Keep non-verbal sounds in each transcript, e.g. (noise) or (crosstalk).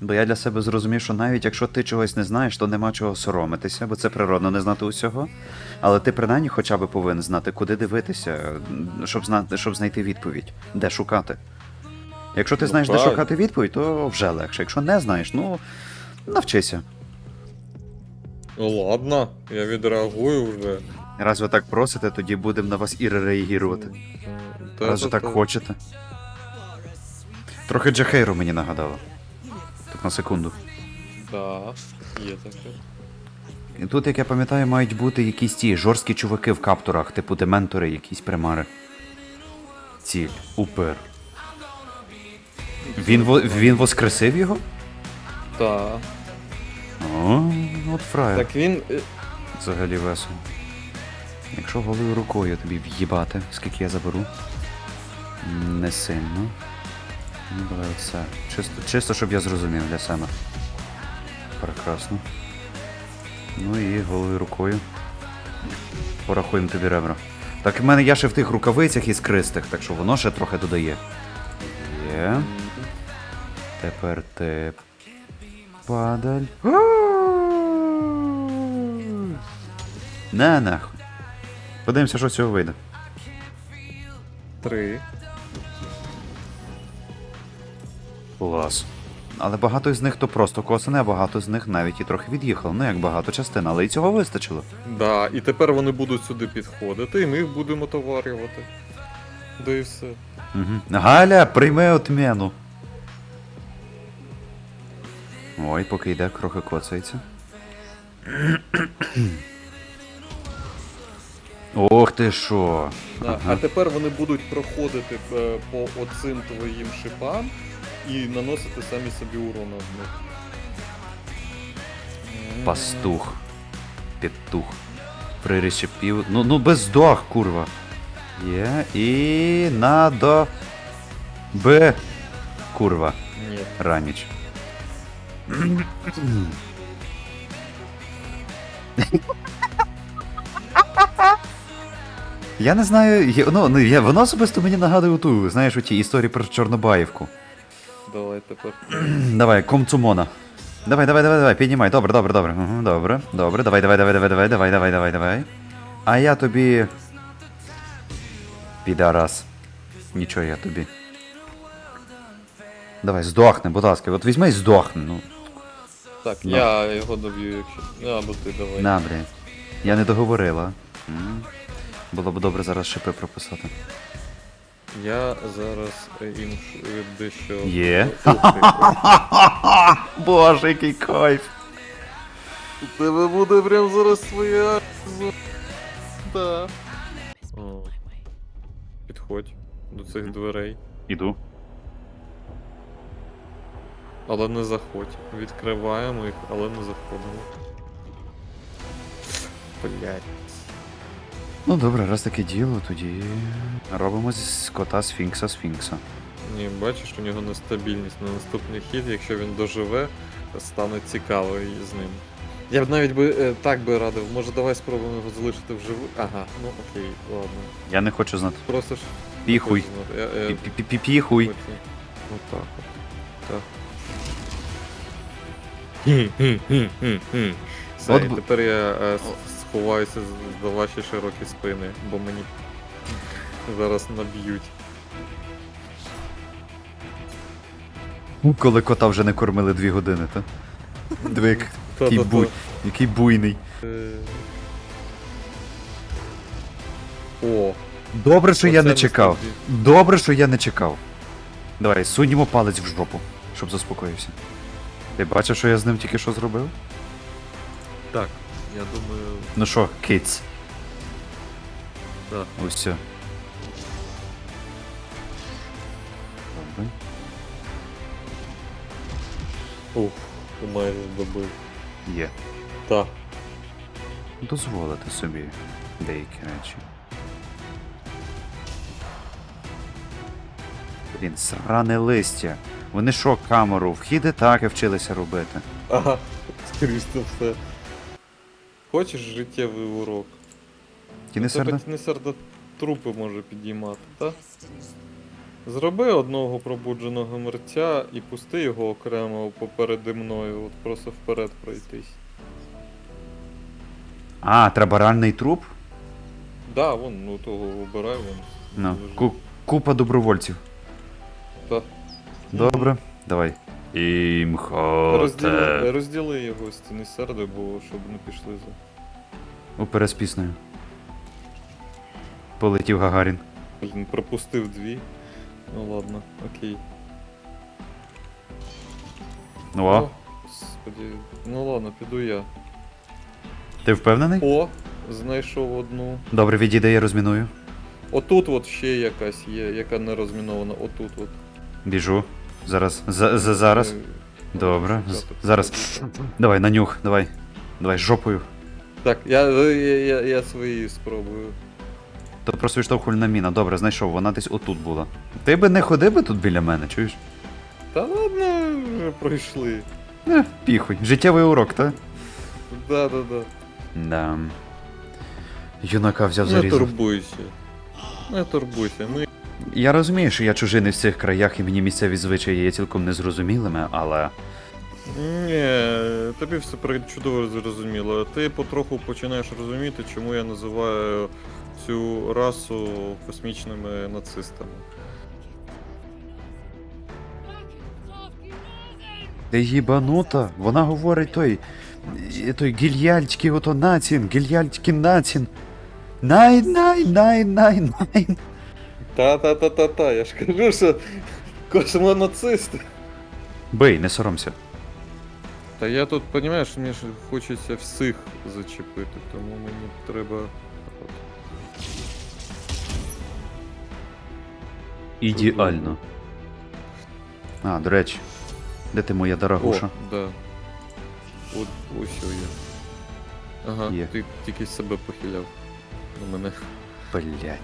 Бо я для себе зрозумів, що навіть якщо ти чогось не знаєш, то нема чого соромитися, бо це природно не знати усього. Але ти принаймні хоча б повинен знати, куди дивитися, щоб знати, щоб знайти відповідь, де шукати. Якщо ти Ну, знаєш, де шукати відповідь, то вже легше. Якщо не знаєш, ну навчися. Ну ладно, я відреагую вже. Раз ви так просите, тоді будемо на вас і реагувати. Раз ви так хочете. Трохи Джахейру мені нагадало. Так на секунду. Да, є таке. І тут, як я пам'ятаю, мають бути якісь ті жорсткі чуваки в каптурах, типу дементори, якісь примари. Ціль, упир. Він, во- він воскресив його? Так. О, от фраєр. Так він. е, Взагалі весело. Якщо голою рукою тобі в'їбати, скільки я заберу. Не сильно. Ну, давай оце. Чисто, чисто, щоб я зрозумів для себе. Прекрасно. Ну і голою рукою. Порахуємо тобі ребра. Так в мене я ще в тих рукавицях із кристих, так що воно ще трохи додає. Є. Тепер ти. Падаль. На нахуй. Подивимося, що з цього вийде. Три. Клас. Але багато з них то просто косане, а багато з них навіть і трохи від'їхало. Ну як багато частин, але і цього вистачило. Да, і тепер вони будуть сюди підходити, і ми їх будемо товарювати. Да і все. Угу. Галя, прийми отміну. Ой, поки йде, трохи коцається. Ох ти що. Да. А тепер вони будуть проходити е, по оцим твоїм шипам і наносити самі собі урон од них. Пастух. Петух. Приречепів. Ну, ну без дох, курва. Є. І надо. Б. Курва. Ні. Раніч. Я не знаю, я- ну, ну я, воно особисто мені нагадує ту, знаєш, у ті історії про Чорнобаївку. Давай тепер. (clears throat) Давай, комцумона. Давай, давай, давай, давай, піднімай. Добре, добре, добре. Угу, добре, добре. Давай, давай, давай, давай, давай, давай, давай, давай, давай. А я тобі. Підарас. Нічого я тобі. Давай, здохни, будь ласка. От візьми і здохни. Ну, Так, Ну. я його доб'ю, якщо. Ну, або ти давай. на, блядь. Я не договорила. М. Було б добре зараз шипи прописати. Я зараз е, їм ш- е, дещо. Є. (laughs) Боже, який кайф. У тебе буде прям зараз своя. Да. О. Підходь до цих дверей. Іду. Але не заходь. Відкриваємо їх, але не заходимо. Блять. Ну добре, раз таке діло, тоді робимо з кота сфінкса сфінкса. Ні, бачиш, у нього нестабільність на наступний хід, якщо він доживе, стане цікаво і з ним. Я б навіть би е, так би радив, може давай спробуємо його залишити в живу. Ага, ну окей, ладно. Я не хочу знати. Просто ж. Піхуй. Пі-пі-пі-піхуй. хочу. Отак от. Так. Хм-хм-хм-хм-хм. Все, і тепер я з- за ваші широкі спини, бо мені зараз наб'ють. Коли кота вже не кормили дві години, та? Диви, як- який, Та-та-та. буй, який буйний. Е. О, Добре, що я Оце не чекав. Добре, що я не чекав. Давай, суньмо палець в жопу, щоб заспокоївся. Ти бачив, що я з ним тільки що зробив? так. Я думаю, Ну що, киць, так. ось все. Добре. Ух, майже добив. Є. Так. Дозволити собі деякі речі. Блін, сране листя. Вони що, камеру, вхід і так і вчилися робити. Ага, скоріш за все. Хочеш життєвий урок? Ті не Тебе серда? не серда трупи може підіймати, так? Зроби одного пробудженого мерця і пусти його окремо попереди мною, от просто вперед пройтись. А, треба реальний труп? Да, вон, ну того обирай вон. Ну, лежить. ку- купа добровольців. Та. Добре, давай. Імхоте. Розділи, розділи його стіни серди, бо щоб не пішли за. Уперед з піснею. Полетів Гагарін. Блін, пропустив дві. Ну ладно, окей. Ну, О, Господи. Ну ладно, піду я. ти впевнений? О, знайшов одну. Добре, відійде, я розміную. Отут от ще якась є, яка не розмінована. Отут от. Біжу. Зараз. За, за, зараз. Добре. з- Зараз. Давай, на нюх, давай. Давай, жопою. Так, я, я, я, я свої спробую. То просто відштовхувальна міна. Добре, знайшов, вона десь отут була. Ти би не ходив би тут біля мене, чуєш? Та ладно, вже пройшли. Не, піхуй. Життєвий урок, та? Да, да, да. Да. Юнака взяв Не зарізав. турбуйся. Не турбуйся. Ми Я розумію, що я чужиний в цих краях і мені місцеві звичаї є цілком незрозумілими, але. Ні, тобі все чудово зрозуміло. Ти потроху починаєш розуміти, чому я називаю цю расу космічними нацистами. Ти їбанута, вона говорить той. той гільяльський ото націн, гільяльський націн. Най, Та-та-та-та-та, я ж кажу, що космонацисти. Бий, не соромся. Та я тут, розумієш, мені ж хочеться всіх зачепити, тому мені треба. Ідеально. А, до речі. Де ти моя О, да. От ось є. Ага, Є. ти тільки себе похиляв. На мене, Блять.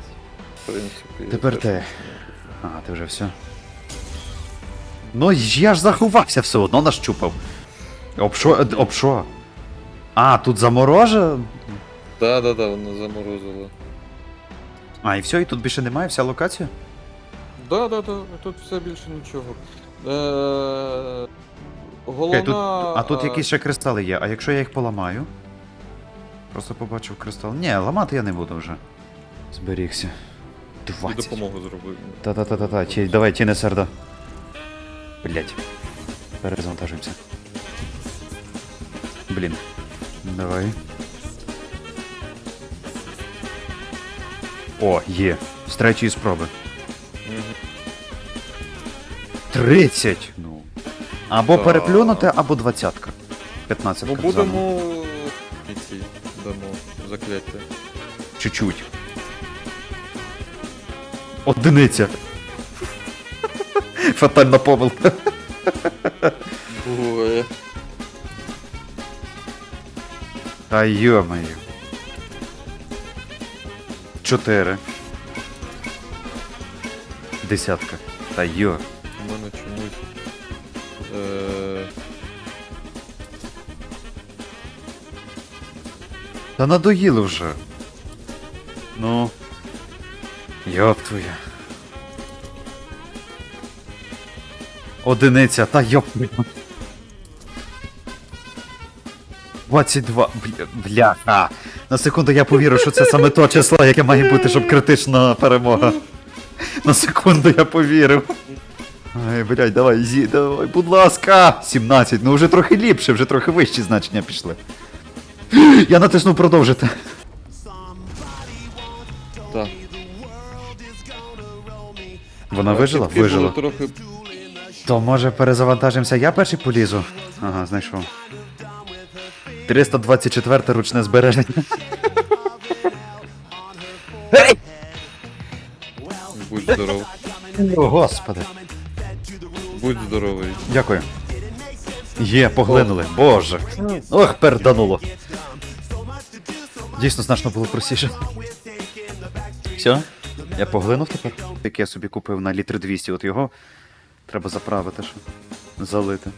В принципі. Тепер ти. А, ти вже все. Ну я ж заховався все одно нащупав. Об що? е, Об що? А, тут замороже? Да, да, да, вона заморозила. А, і все, і тут більше немає, вся локація? Да, да, да, тут все більше нічого. Е, головна... Окей, тут, а тут е, якісь ще кристали є, а якщо я їх поламаю? Просто побачив кристал. Ні, ламати я не буду вже. Зберігся. І допомогу зробив. Та-та-та-та-та, ті, давай, тіне серда. Блять. Перезавантажуємося. Блін. Давай. О, є. З третьої спроби. Мгм. 30! Ну. Або Так. переплюнути, або двадцятка. 15 Ну будемо ці дамо закляття. Чуть-чуть. Одиниця. Фатальна помилка. Буває. Та йомаю. Чотири. Десятка. Та йо. У мене чомусь. Е... Та надоїли вже. Ну. Йоп твоя. Одиниця, та йоп. 22. Бля, бляха. На секунду я повірив, що це саме то число, яке має бути, щоб критична перемога. На секунду я повірив. Ай, блядь, давай, зі, давай, будь ласка. 17, ну вже трохи ліпше, вже трохи вищі значення пішли. Я натиснув продовжити. Вона вижила? Кітки були Вижила. трохи. То може перезавантажимося, я перший полізу. Ага, знайшов. 324 ручне збереження. Будь здоров. О, господи. Будь здоровий. Дякую. Є, поглинули. Боже. Ох, пердануло. Дійсно значно було простіше. Все? Я поглинув тепер? Яке я собі купив на літр 200, от його треба заправити, що залити.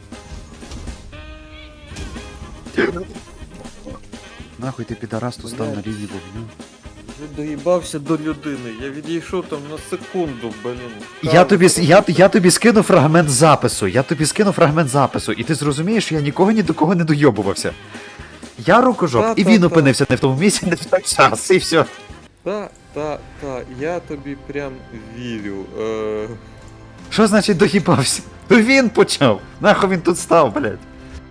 Нахуй ти підарас тут став на лінії вогню. Я доїбався до людини, я відійшов там на секунду, блін. Я тобі, с- я, я тобі скину фрагмент запису. Я тобі скину фрагмент запису, і ти зрозумієш, що я нікого ні до кого не дойобувався. Я рукожоп, і він Та-та-та. опинився не в тому місці, не в той час, і все. Та, та, та, я тобі прям вірю. Е... Що значить доїбався? То (laughs) він почав. Нахуй він тут став, блядь.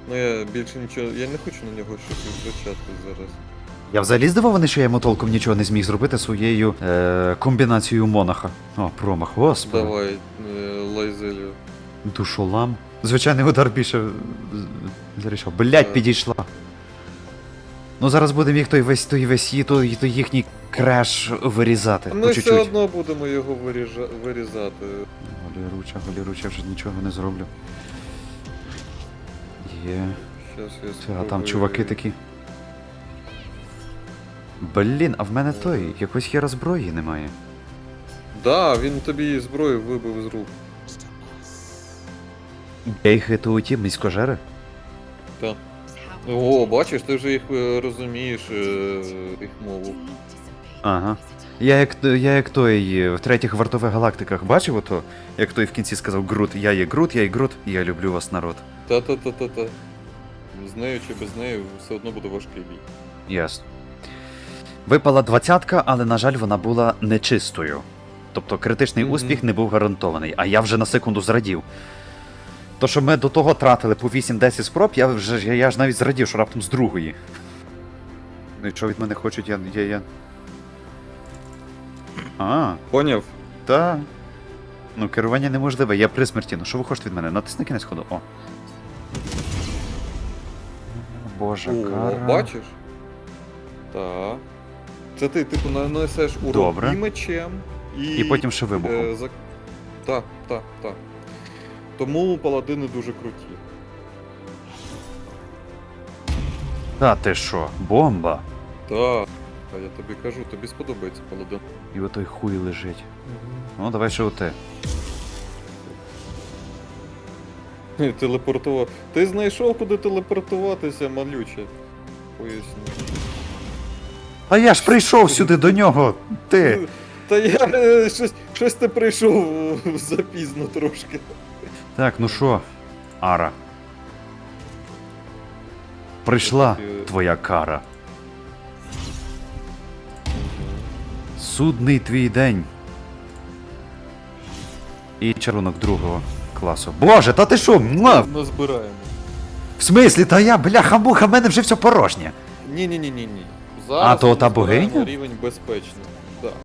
Ну я більше нічого. Я не хочу на нього щось витрачати зараз. Я взагалі здивований, що я йому толком нічого не зміг зробити своєю е, комбінацією монаха. О, промах, господи. Давай, е, лайзелю. Душолам. Звичайний удар більше е, зарішав. Блять, підійшла. Ну зараз будемо їх той весь той весь її, той, той їхній креш вирізати. Ми по все чуть-чуть. одно будемо його виріжа... вирізати. Голіруча, голіруча, вже нічого не зроблю. Є. Щас я а спробую. там чуваки такі. Блін, а в мене той, якоїсь хера зброї немає. Да, він тобі зброю вибив з рук. Ейхи то ті міськожери? Так. О, бачиш, ти вже їх е, розумієш, е, їх мову. Ага. Я як, я як той е, в третіх вартових галактиках бачив ото, як той в кінці сказав Грут, я є Грут, я є Грут, я люблю вас народ. Та-та-та-та-та. З нею чи без неї все одно буде важкий бій. Ясно. Випала двадцятка, але, на жаль, вона була нечистою. Тобто критичний Мгм. успіх не був гарантований, а я вже на секунду зрадів. То, що ми до того тратили по 8-10 спроб, я вже я, я ж навіть зрадів, що раптом з другої. Ну і що від мене хочуть, я. я, я... А, Поняв? та. Ну, керування неможливе, я при смерті. Ну що ви хочете від мене? Натисни кінець ходу. О. Боже, О, кара. бачиш? Так. Це ти, типу, нанесеш урон Добре. і мечем, і. І потім ще вибухом. Е, за... Так, так, так. Тому паладини дуже круті. Та ти що, бомба. Так. А я тобі кажу, тобі сподобається паладин. І отой хуй лежить. Ну, давай ще оте. Телепортував. Ти знайшов, куди телепортуватися, малюче. Поясню. А я ж прийшов сюди до нього. Ти. Та я е, щось, щось ти прийшов е, запізно трошки. Так, ну що, Ара. Прийшла твоя кара. Судний твій день. І чарунок другого класу. Боже, та ти що? Назбираємо. В смислі, та я, бляха-муха, в мене вже все порожнє. Ні-ні-ні-ні-ні. А, то та богиня? Рівень безпечний.